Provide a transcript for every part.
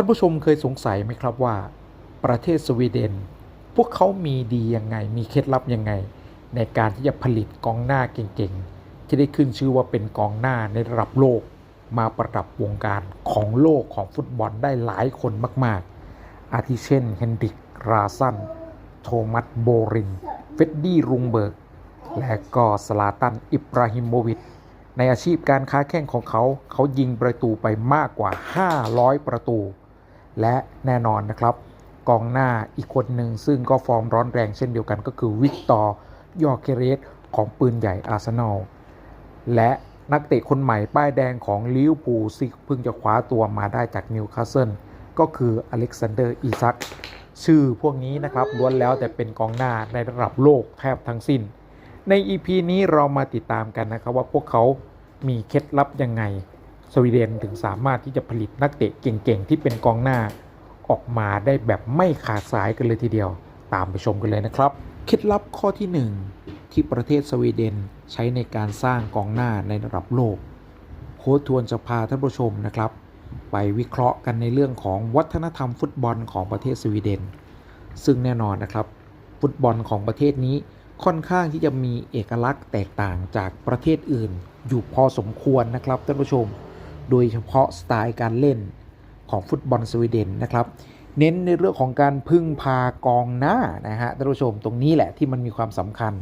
ท่านผู้ชมเคยสงสัยไหมครับว่า ประเทศสวีเดน พวกเขามีดียังไง มีเคล็ดลับยังไง ในการที่จะผลิตกองหน้าเก่งๆ ที่ได้ขึ้นชื่อว่าเป็นกองหน้าในระดับโลก มาประดับวงการของโลกของฟุตบอลได้หลายคนมากๆ อาทิเช่นเฮนริกราซันโทมัสโบรินเฟดดี้รุงเบิร์ก และก็สลาตันอิบราฮิโมวิชในอาชีพการค้าแข่งของเขา เขายิงประตูไปมากกว่า 500 ประตู และแน่นอนนะครับ กองหน้าอีกคนหนึ่งซึ่งก็ฟอร์มร้อนแรงเช่นเดียวกันก็คือวิกตอร์ยอร์เคเรสของปืนใหญ่อาร์เซนอลและนักเตะคนใหม่ป้ายแดงของลิเวอร์พูลซึ่งเพิ่งจะคว้าตัวมาได้จากนิวคาสเซิลก็คืออเล็กซานเดอร์อีซักชื่อพวกนี้นะครับล้วนแล้วแต่เป็นกองหน้าในระดับโลกแทบทั้งสิ้น ใน EP นี้เรามาติดตามกันนะครับว่าพวกเขามีเคล็ดลับยังไง สวีเดนถึงสามารถที่จะผลิตนักเตะเก่งๆ ที่เป็นกองหน้าออกมาได้แบบไม่ขาดสายกันเลยทีเดียว ตามไปชมกันเลยนะครับ เคล็ดลับข้อที่ 1 ที่ประเทศสวีเดนใช้ในการสร้างกองหน้าในระดับโลก โค้ชทวนจะพาท่านผู้ชมนะครับ ไปวิเคราะห์กันในเรื่องของวัฒนธรรมฟุตบอลของประเทศสวีเดน ซึ่งแน่นอนนะครับ ฟุตบอลของประเทศนี้ค่อนข้างที่จะมีเอกลักษณ์แตกต่างจากประเทศอื่น อยู่พอสมควรนะครับท่านผู้ชม โดยเฉพาะสไตล์การเล่นของฟุตบอลสวีเดนนะครับ เน้นในเรื่องของการพึ่งพากองหน้านะฮะท่านผู้ชมตรงนี้แหละที่มันมีความสำคัญ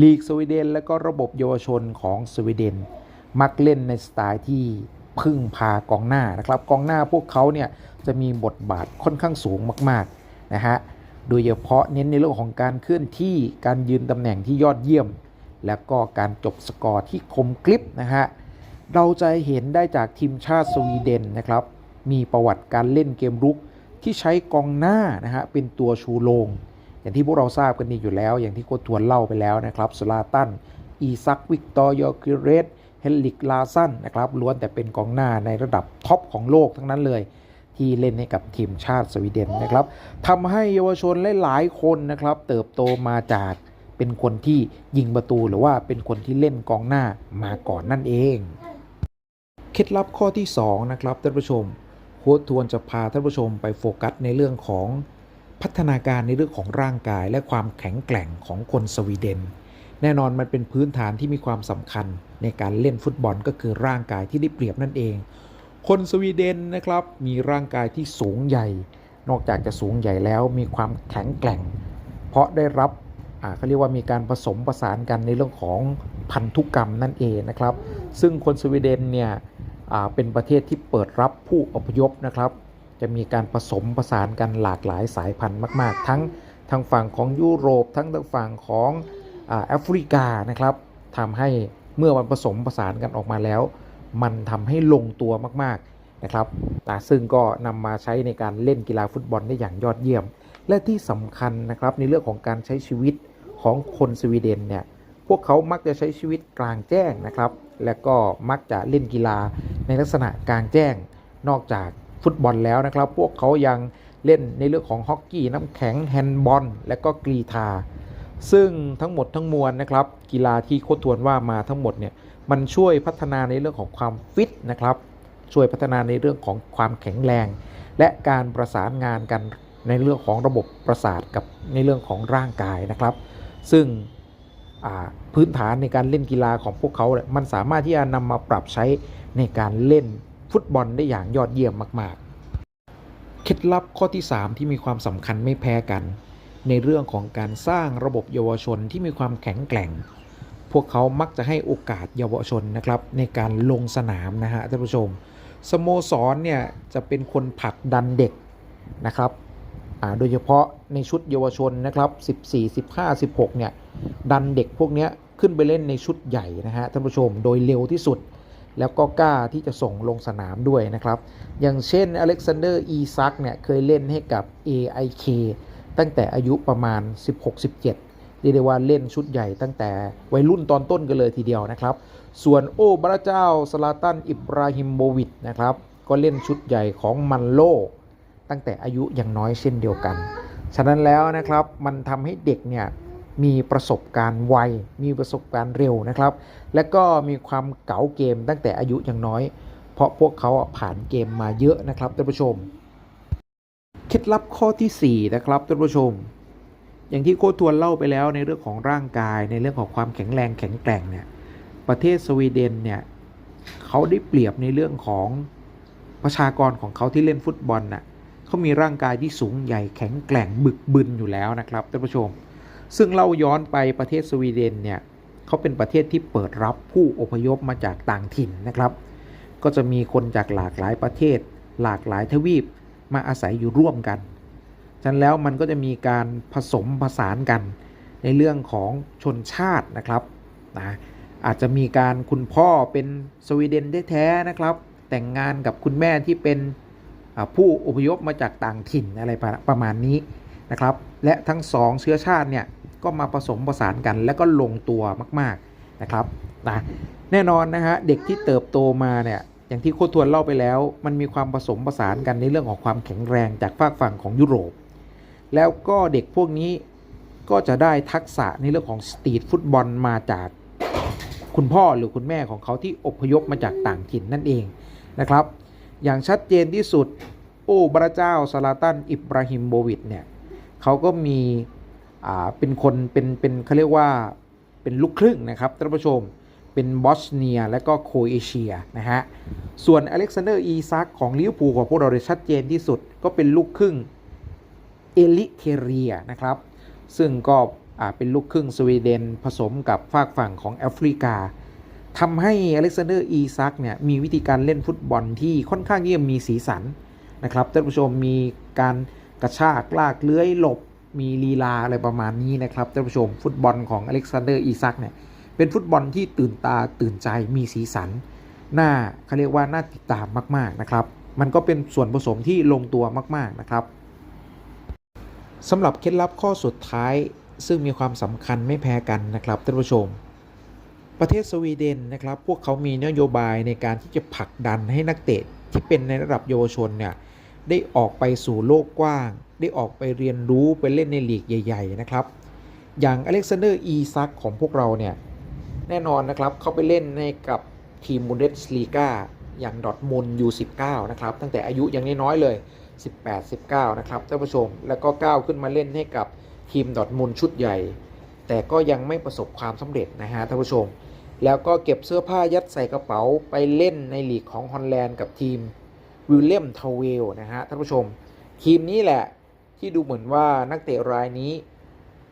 ลีกสวีเดน และก็ระบบเยาวชนของสวีเดน มักเล่นในสไตล์ที่พึ่งพากองหน้านะครับกองหน้าพวกเขาเนี่ยจะมีบทบาทค่อนข้างสูงมากๆนะฮะโดยเฉพาะเน้นในเรื่องของการเคลื่อนที่การยืนตำแหน่งที่ยอดเยี่ยม แล้วก็การจบสกอร์ที่คมกริบนะฮะ เราจะเห็นได้จากทีมชาติสวีเดนนะครับ มีประวัติการเล่นเกมรุกที่ใช้กองหน้านะฮะเป็นตัวชูโรงอย่างที่พวกเราทราบกันดีอยู่แล้ว อย่างที่โค้ชทวนเล่าไปแล้วนะครับสลาตัน อีซักวิกตอร์ยอร์กิเรสเฮนลิกลาซันนะครับล้วนแต่เป็นกองหน้าในระดับท็อปของโลกทั้งนั้นเลย ที่เล่นให้กับทีมชาติสวีเดนนะครับทำให้เยาวชนหลายๆคนนะครับ เติบโตมาจากเป็นคนที่ยิงประตูหรือว่าเป็นคนที่เล่นกองหน้ามาก่อนนั่นเอง เคล็ดลับข้อที่ 2 นะครับท่านผู้ชม โค้ชทวนจะพาท่านผู้ชมไปโฟกัสในเรื่องของพัฒนาการในเรื่องของร่างกาย และความแข็งแกร่งของคนสวีเดน แน่นอนมันเป็นพื้นฐานที่มีความสำคัญในการเล่นฟุตบอลก็คือร่างกายที่ได้เปรียบนั่นเอง คนสวีเดนนะครับมีร่างกายที่สูงใหญ่ นอกจากจะสูงใหญ่แล้วมีความแข็งแกร่ง เพราะได้รับเขาเรียกว่ามีการผสมประสานกันในเรื่องของพันธุกรรมนั่นเองนะครับ ซึ่งคนสวีเดนเนี่ย เป็นประเทศที่เปิดรับผู้อพยพนะครับ จะมีการผสมผสานกันหลากหลายสายพันธุ์มาก ๆ ทั้งทางฝั่งของยุโรป ทั้งทางฝั่งของแอฟริกานะครับทำให้เมื่อมันผสมผสานกันออกมาแล้ว มันทำให้ลงตัวมากๆนะครับอ่ซึ่งก็นำมาใช้ในการเล่นกีฬาฟุตบอลได้อย่างยอดเยี่ยม และที่สำคัญนะครับในเรื่องของการใช้ชีวิตของคนสวีเดนเนี่ย พวกเขามักจะใช้ชีวิตกลางแจ้งนะครับ และก็มักจะเล่นกีฬาในลักษณะกลางแจ้ง นอกจากฟุตบอลแล้วนะครับ พวกเขายังเล่นในเรื่องของฮอกกี้น้ำแข็งแฮนด์บอล และก็กรีธาซึ่งทั้งหมดทั้งมวลนะครับ กีฬาที่โคชทวนว่ามาทั้งหมดเนี่ยมันช่วยพัฒนาในเรื่องของความฟิตนะครับ ช่วยพัฒนาในเรื่องของความแข็งแรง และการประสานงานกันในเรื่องของระบบประสาทกับในเรื่องของร่างกายนะครับ ซึ่ง พื้นฐานในการเล่นกีฬาของพวกเขาเมันสามารถที่จะนำมาปรับใช้ในการเล่นฟุตบอลได้อย่างยอดเยี่ยมมาก ๆ เคล็ดลับข้อที่ 3 ที่มีความสำคัญไม่แพ้กัน ในเรื่องของการสร้างระบบเยาวชนที่มีความแข็งแกร่ง พวกเขามักจะให้โอกาสเยาวชนนะครับในการลงสนามนะฮะท่านผู้ชม สโมสรเนี่ยจะเป็นคนผลักดันเด็กนะครับ โดยเฉพาะในชุดเยาวชนนะครับ 14 15 16 เนี่ย ดันเด็กพวกนี้ขึ้นไปเล่นในชุดใหญ่นะฮะท่านผู้ชมโดยเร็วที่สุด แล้วก็กล้าที่จะส่งลงสนามด้วยนะครับ อย่างเช่นอเล็กซานเดอร์อีซักเนี่ยเคยเล่นให้กับ AIK ตั้งแต่อายุประมาณ 16-17เรียกได้ว่าเล่นชุดใหญ่ตั้งแต่วัยรุ่นตอนต้นกันเลยทีเดียวนะครับ ส่วนโอ้พระเจ้าสลาตันอิบราฮิมโมวิชนะครับก็เล่นชุดใหญ่ของมันโล ตั้งแต่อายุยังน้อยเช่นเดียวกัน ฉะนั้นแล้วนะครับมันทำให้เด็กเนี่ยมีประสบการณ์ไว มีประสบการณ์เร็วนะครับ และก็มีความเก๋าเกมตั้งแต่อายุยังน้อย เพราะพวกเขาผ่านเกมมาเยอะนะครับท่านผู้ชม เคล็ดลับข้อที่ 4 นะครับท่านผู้ชม อย่างที่โค้ชทวนเล่าไปแล้วในเรื่องของร่างกาย ในเรื่องของความแข็งแรงแข็งแกร่งเนี่ย ประเทศสวีเดนเนี่ยเขาได้เปรียบในเรื่องของประชากรของเขาที่เล่นฟุตบอลน่ะ เขามีร่างกายที่สูงใหญ่แข็งแกร่งบึกบึนอยู่แล้วนะครับท่านผู้ชม ซึ่งเล่าย้อนไปประเทศสวีเดนเนี่ยเขาเป็นประเทศที่เปิดรับผู้อพยพมาจากต่างถิ่นนะครับ ก็จะมีคนจากหลากหลายประเทศ หลากหลายทวีปมาอาศัยอยู่ร่วมกันฉะนั้นแล้วมันก็จะมีการผสมผสานกันในเรื่องของชนชาตินะครับนะอาจจะมีการคุณพ่อเป็นสวีเดนแท้ๆนะครับ แต่งงานกับคุณแม่ที่เป็น ผู้อพยพมาจากต่างถิ่นอะไรประมาณนี้นะครับ และทั้งสองเชื้อชาติเนี่ยก็มาผสมผสานกันแล้วก็ลงตัวมากๆนะครับนะแน่นอนนะฮะเด็กที่เติบโตมาเนี่ยอย่างที่โคชทวนเล่าไปแล้ว มันมีความผสมผสานกันในเรื่องของความแข็งแรงจากฝากฝั่งของยุโรป แล้วก็เด็กพวกนี้ก็จะได้ทักษะในเรื่องของสตรีทฟุตบอลมาจากคุณพ่อหรือคุณแม่ของเขาที่อพยพมาจากต่างถิ่นนั่นเองนะครับ อย่างชัดเจนที่สุด โอ้พระเจ้าซาลาตันอิบราฮิมโบวิชเนี่ยเขาก็มีอ่าเป็นคนเป็นเป็นเขาเรียกว่าเป็นลูกครึ่งนะครับท่านผู้ชมเป็นบอสเนียและก็โครเอเชียนะฮะ ส่วนอเล็กซานเดอร์อีซักของลิเวอร์พูลของพวกเราได้ชัดเจนที่สุดก็เป็นลูกครึ่งเอลิเทเรียนะครับ ซึ่งก็อ่าเป็นลูกครึ่งสวีเดนผสมกับฝากฝั่งของแอฟริกา ทำให้อเล็กซานเดอร์อีซักเนี่ยมีวิธีการเล่นฟุตบอลที่ค่อนข้างที่จะมีสีสันนะครับท่านผู้ชมมีการกระชากลากเลื้อยหลบ มีลีลาอะไรประมาณนี้นะครับท่านผู้ชมฟุตบอลของอเล็กซานเดอร์อีซักเนี่ยเป็นฟุตบอลที่ตื่นตาตื่นใจมีสีสันหน่าเขาเรียกว่าน่าติดตามมากๆนะครับ มันก็เป็นส่วนผสมที่ลงตัวมากๆนะครับสำหรับเคล็ดลับข้อสุดท้ายซึ่งมีความสำคัญไม่แพ้กันนะครับท่านผู้ชม ประเทศสวีเดนนะครับ พวกเขามีนโยบายในการที่จะผลักดันให้นักเตะที่เป็นในระดับเยาวชนเนี่ยได้ออกไปสู่โลกกว้าง ได้ออกไปเรียนรู้ไปเล่นในลีกใหญ่ ๆ นะครับ อย่างอเล็กซานเดอร์อีซักของพวกเราเนี่ยแน่นอนนะครับเขาไปเล่นในกับทีมมูเดสลีกาอย่างดอทมุนยู19นะครับ ตั้งแต่อายุยังน้อยๆเลย 18 19 นะครับท่านผู้ชม แล้วก็ก้าวขึ้นมาเล่นให้กับทีมดอทมุนชุดใหญ่ แต่ก็ยังไม่ประสบความสำเร็จนะฮะท่านผู้ชม แล้วก็เก็บเสื้อผ้ายัดใส่กระเป๋าไปเล่นในลีกของฮอลแลนด์กับทีมวิลเลียมทาวเวลนะฮะท่านผู้ชม ทีมนี้แหละที่ดูเหมือนว่านักเตะรายนี้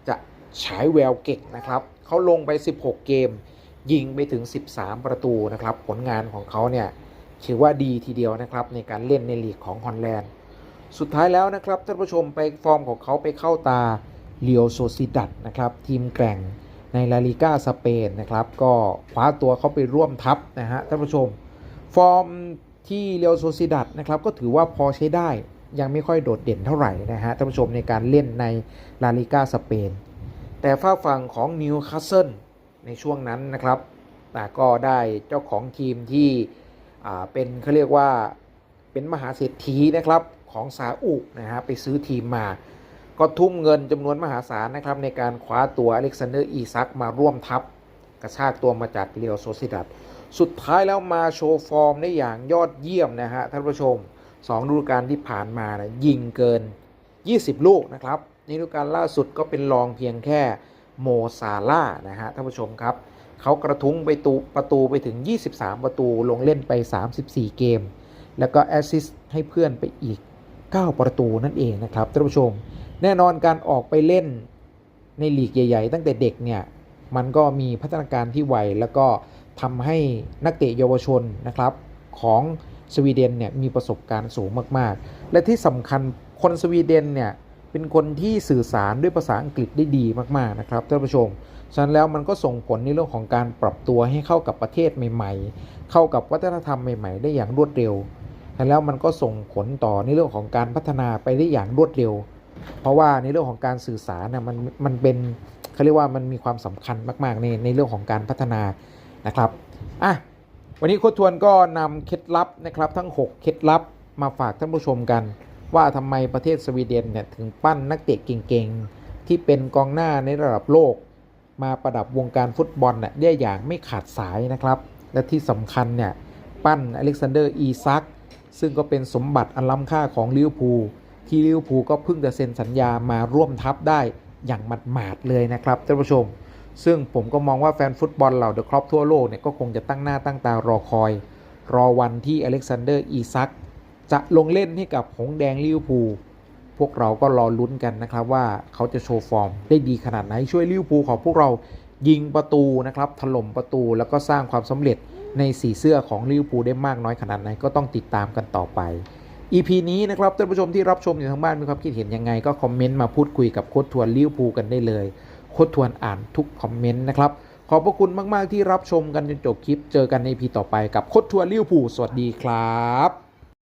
จะฉายแววเก่งนะครับ เขาลงไป 16 เกม ยิงไปถึง 13 ประตูนะครับ ผลงานของเขาเนี่ยถือว่าดีทีเดียวนะครับในการเล่นในลีกของฮอลแลนด์ สุดท้ายแล้วนะครับท่านผู้ชมไปฟอร์มของเขาไปเข้าตาเลียวโซซิดัดนะครับทีมแกร่ง ในลาลิก้าสเปนนะครับ ก็คว้าตัวเขาไปร่วมทัพนะฮะท่านผู้ชม ฟอร์มที่เลียวโซซิดัดนะครับก็ถือว่าพอใช้ได้ยังไม่ค่อยโดดเด่นเท่าไหร่นะฮะท่านผู้ชมในการเล่นในลาลิก้าสเปน แต่ฝาฝั่งของนิวคาสเซิลในช่วงนั้นนะครับก็ได้เจ้าของทีมที่เป็นเขาเรียกว่าเป็นมหาเศรษฐีนะครับของซาอุนะฮะไปซื้อทีมมา ก็ทุ่มเงินจำนวนมหาศาลนะครับในการคว้าตัวอเล็กซานเดอร์อีซักมาร่วมทัพ กระชากตัวมาจากเรียวโซซิดัดสุดท้ายแล้วมาโชว์ฟอร์มได้อย่างยอดเยี่ยมนะฮะท่านผู้ชม2ฤดูกาลที่ผ่านมานะยิงเกิน 20 ลูกนะครับในฤดูกาลล่าสุดก็เป็นรองเพียงแค่โมซาล่านะฮะท่านผู้ชมครับเขากระทุ้งไปตูประตูไปถึง 23 ประตูลงเล่นไป 34 เกม แล้วก็แอสซิสต์ให้เพื่อนไปอีก 9 ประตูนั่นเองนะครับท่านผู้ชม แน่นอนการออกไปเล่นในลีกใหญ่ ๆ ตั้งแต่เด็กเนี่ยมันก็มีพัฒนาการที่ไวแล้วก็ทำให้นักเตะเยาวชนนะครับของสวีเดนเนี่ยมีประสบการณ์สูงมาก ๆ และที่สำคัญคนสวีเดนเนี่ยเป็นคนที่สื่อสารด้วยภาษาอังกฤษได้ดีมากๆนะครับท่านผู้ชม ฉะนั้นแล้วมันก็ส่งผลในเรื่องของการปรับตัวให้เข้ากับประเทศใหม่ ๆ เข้ากับวัฒนธรรมใหม่ ๆ ได้อย่างรวดเร็วฉะนั้นแล้วมันก็ส่งผลต่อในเรื่องของการพัฒนาไปได้อย่างรวดเร็ว เพราะว่าในเรื่องของการสื่อสารน่ะมันมันเป็นเขาเรียกว่ามันมีความสำคัญมาก ๆ ในในเรื่องของการพัฒนานะครับอะวันนี้โค้ชทวนก็นำเคล็ดลับนะครับทั้ง 6 เคล็ดลับมาฝากท่านผู้ชมกัน ว่าทำไมประเทศสวีเดนเนี่ยถึงปั้นนักเตะเก่งๆ ที่เป็นกองหน้าในระดับโลก มาประดับวงการฟุตบอลเนี่ยได้อย่างไม่ขาดสายนะครับ และที่สำคัญเนี่ยปั้นอเล็กซานเดอร์อีซักซึ่งก็เป็นสมบัติอันล้ำค่าของลิเวอร์พูล ที่ลิเวอร์พูลก็เพิ่งจะเซ็นสัญญามาร่วมทัพได้อย่างหมาดๆเลยนะครับท่านผู้ชม ซึ่งผมก็มองว่าแฟนฟุตบอลเหล่าเดอะครอปทั่วโลกเนี่ยก็คงจะตั้งหน้าตั้งตารอคอย รอวันที่อเล็กซานเดอร์อีซักจะลงเล่นให้กับหงแดงลิเวอร์พูลพวกเราก็รอลุ้นกันนะครับว่าเขาจะโชว์ฟอร์มได้ดีขนาดไหนช่วยลิเวอร์พูลของพวกเรายิงประตูนะครับถล่มประตูแล้วก็สร้างความสำเร็จในสีเสื้อของลิเวอร์พูลได้มากน้อยขนาดไหนก็ต้องติดตามกันต่อไป EP นี้นะครับท่านผู้ชมที่รับชมอยู่ทางบ้านมีความคิดเห็นยังไง ก็คอมเมนต์มาพูดคุยกับโค้ชทวนลิเวอร์พูลกันได้เลยโค้ชทวนอ่านทุกคอมเมนต์นะครับขอบพระคุณมาก ๆ ที่รับชมกันจนจบคลิป เจอกันใน EP ต่อไปกับโค้ชทวนลิเวอร์พูลสวัสดีครับ